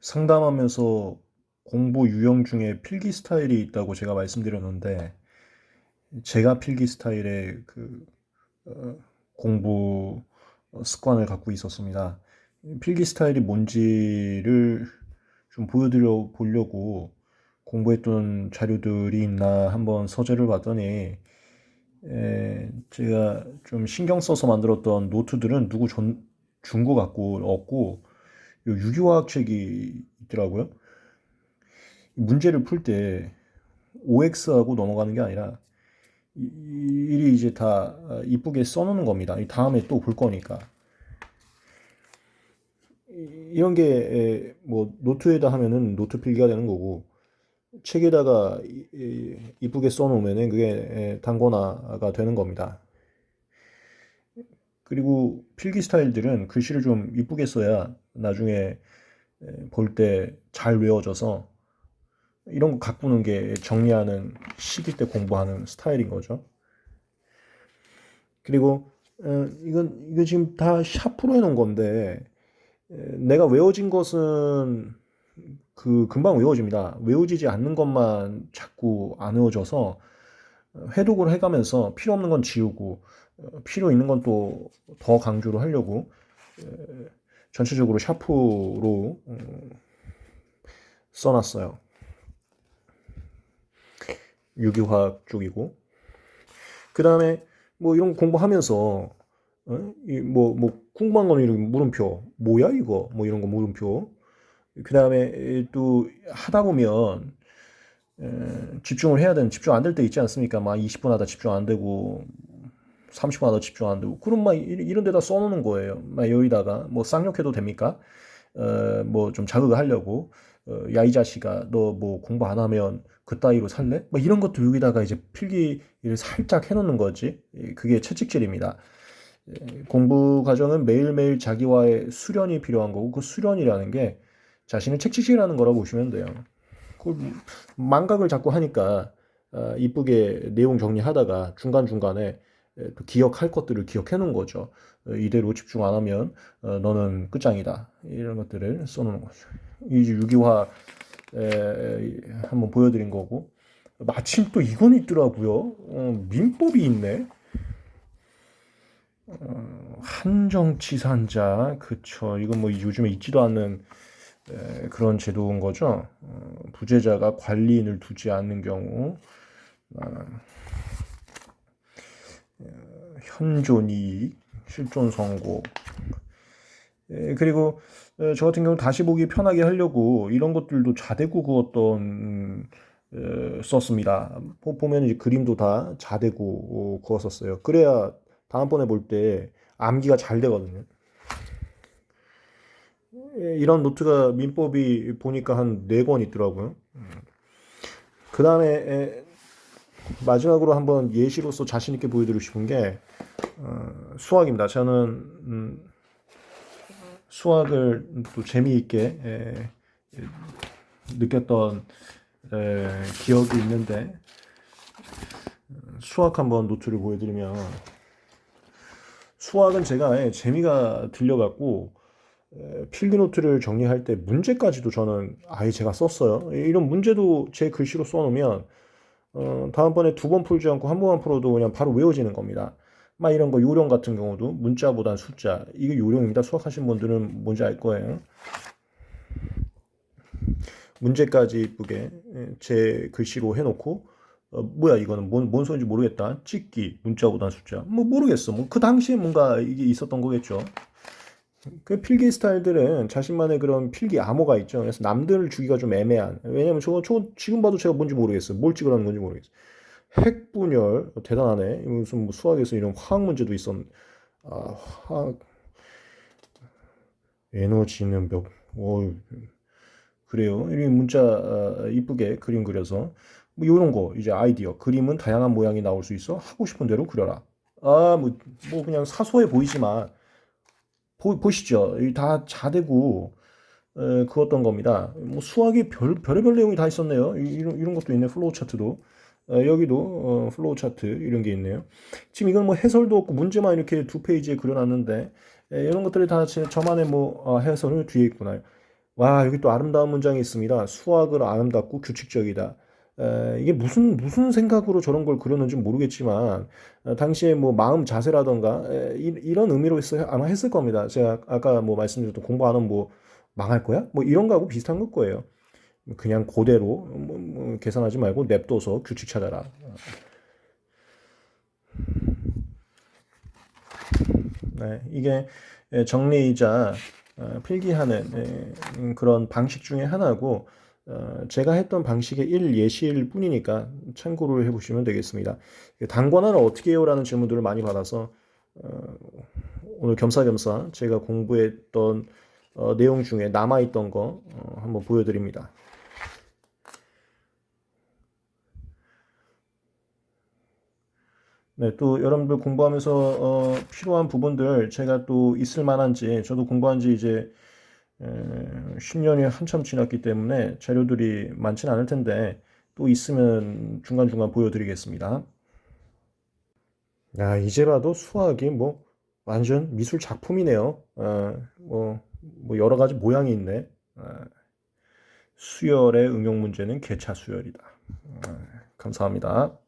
상담하면서 공부 유형 중에 필기 스타일이 있다고 제가 말씀드렸는데, 제가 필기 스타일의 그, 어, 공부 습관을 갖고 있었습니다. 필기 스타일이 뭔지를 좀 보여드려 보려고 공부했던 자료들이 있나 한번 서재를 봤더니, 에, 제가 좀 신경 써서 만들었던 노트들은 누구 준, 준거 같고 없고, 요 유기화학 책이 있더라고요. 문제를 풀 때 OX하고 넘어가는 게 아니라 이- 일이 이제 다 이쁘게 써놓는 겁니다. 이 다음에 또 볼 거니까. 이- 이런 게 뭐 노트에다 하면은 노트 필기가 되는 거고 책에다가 이쁘게 써놓으면은 그게 에, 단권화가 되는 겁니다. 그리고 필기 스타일들은 글씨를 좀 이쁘게 써야 나중에 볼 때 잘 외워져서 이런 거 가꾸는 게 정리하는 시기 때 공부하는 스타일인 거죠. 그리고 어, 이건 이거 지금 다 샤프로 해놓은 건데 에, 내가 외워진 것은 그 금방 외워집니다. 외워지지 않는 것만 자꾸 안 외워져서 어, 회독을 해가면서 필요 없는 건 지우고 어, 필요 있는 건 또 더 강조를 하려고 에, 전체적으로 샤프로 음, 써놨어요. 유기화학 쪽이고 그 다음에 뭐 이런 거 공부하면서 어? 이뭐 뭐 궁금한 거는 이런 물음표 뭐야 이거 뭐 이런 거 물음표 그 다음에 또 하다 보면 에, 집중을 해야 되는 집중 안 될 때 있지 않습니까? 막 20분 하다 집중 안 되고 30분 하다 집중 안 되고 그럼 막 이- 이런 데다 써놓는 거예요. 막 여기다가 뭐 쌍욕해도 됩니까? 어, 뭐 좀 자극을 하려고 어, 야이 자식아 너 뭐 공부 안 하면 그 따위로 살래? 뭐 이런 것도 여기다가 이제 필기를 살짝 해놓는 거지. 예, 그게 채찍질입니다. 예, 공부 과정은 매일매일 자기와의 수련이 필요한 거고 그 수련이라는 게 자신을 채찍질하는 거라고 보시면 돼요. 그 망각을 자꾸 하니까 아, 이쁘게 내용 정리하다가 중간중간에 에, 또 기억할 것들을 기억해 놓은 거죠. 어, 이대로 집중 안 하면 어, 너는 끝장이다. 이런 것들을 써놓는 거죠. 이제 유기화 에, 한번 보여드린 거고 마침 또 이건 있더라고요. 어, 민법이 있네. 어, 한정치산자 그쵸. 이건 뭐 요즘에 있지도 않는 에, 그런 제도인 거죠. 어, 부재자가 관리인을 두지 않는 경우 아, 현존 이익, 실존 선고. 에, 그리고 에, 저 같은 경우 다시 보기 편하게 하려고 이런 것들도 자대구 그었던 음, 에, 썼습니다. 보- 보면 이제 그림도 다 자대구 어, 그었었어요. 그래야 다음번에 볼 때 암기가 잘 되거든요. 에, 이런 노트가 민법이 보니까 한 네 권 있더라고요. 그 다음에 마지막으로 한번 예시로서 자신 있게 보여드리고 싶은 게 어, 수학입니다. 저는 음, 수학을 또 재미있게 에, 에, 느꼈던 에, 기억이 있는데 수학 한번 노트를 보여드리면 수학은 제가 예, 재미가 들려갖고 에, 필기 노트를 정리할 때 문제까지도 저는 아예 제가 썼어요. 이런 문제도 제 글씨로 써놓으면 어, 다음번에 두 번 풀지 않고 한 번만 풀어도 그냥 바로 외워지는 겁니다. 막 이런 거 요령 같은 경우도 문자보단 숫자 이게 요령입니다. 수학하신 분들은 뭔지 알 거예요. 문제까지 이쁘게 예, 제 글씨로 해놓고 어, 뭐야 이거는 뭔, 뭔 소리인지 모르겠다. 찍기 문자보단 숫자 뭐 모르겠어. 뭐 그 당시에 뭔가 이게 있었던 거겠죠. 그 필기 스타일들은 자신만의 그런 필기 암호가 있죠. 그래서 남들을 주기가 좀 애매한. 왜냐면 저거, 저 지금 봐도 제가 뭔지 모르겠어요. 뭘 찍으라는 건지 모르겠어요. 핵분열 대단하네. 무슨 뭐 수학에서 이런 화학 문제도 있었. 아, 화학 에너지는 몇. 어 그래요. 이렇게 문자 아, 이쁘게 그림 그려서 뭐 이런 거 이제 아이디어. 그림은 다양한 모양이 나올 수 있어. 하고 싶은 대로 그려라. 아, 뭐, 뭐 그냥 사소해 보이지만 보, 보시죠. 이다 자대고 에, 그었던 겁니다. 뭐 수학이 별, 별의별 내용이 다 있었네요. 이- 이런, 이런 것도 있네. 플로우 차트도. 어, 여기도 어, 플로우 차트 이런 게 있네요. 지금 이건 뭐 해설도 없고 문제만 이렇게 두 페이지에 그려놨는데 에, 이런 것들이 다 제, 저만의 뭐 아, 해설을 뒤에 있구나. 와, 여기 또 아름다운 문장이 있습니다. 수학은 아름답고 규칙적이다. 에, 이게 무슨 무슨 생각으로 저런 걸 그렸는지 모르겠지만 어, 당시에 뭐 마음 자세라던가 이런 의미로 했어요. 아마 했을 겁니다. 제가 아까 뭐 말씀드렸던 공부하는 뭐 망할 거야? 뭐 이런 거하고 비슷한 걸 거예요. 그냥 그대로 뭐, 뭐 계산하지 말고 냅둬서 규칙 찾아라. 네, 이게 예, 정리이자 어, 필기하는 예, 음, 그런 방식 중에 하나고 어, 제가 했던 방식의 일 예시일 뿐이니까 참고를 해보시면 되겠습니다. 단권화를 어떻게 해요? 라는 질문들을 많이 받아서 어, 오늘 겸사겸사 제가 공부했던 어, 내용 중에 남아있던 거 어, 한번 보여드립니다. 네, 또 여러분들 공부하면서 어, 필요한 부분들 제가 또 있을 만한지 저도 공부한 지 이제 에, 10년이 한참 지났기 때문에 자료들이 많지는 않을 텐데 또 있으면 중간중간 보여드리겠습니다. 야, 이제 봐도 수학이 뭐 완전 미술 작품이네요. 어, 뭐, 뭐 여러 가지 모양이 있네. 어, 수열의 응용 문제는 개차 수열이다. 어, 감사합니다.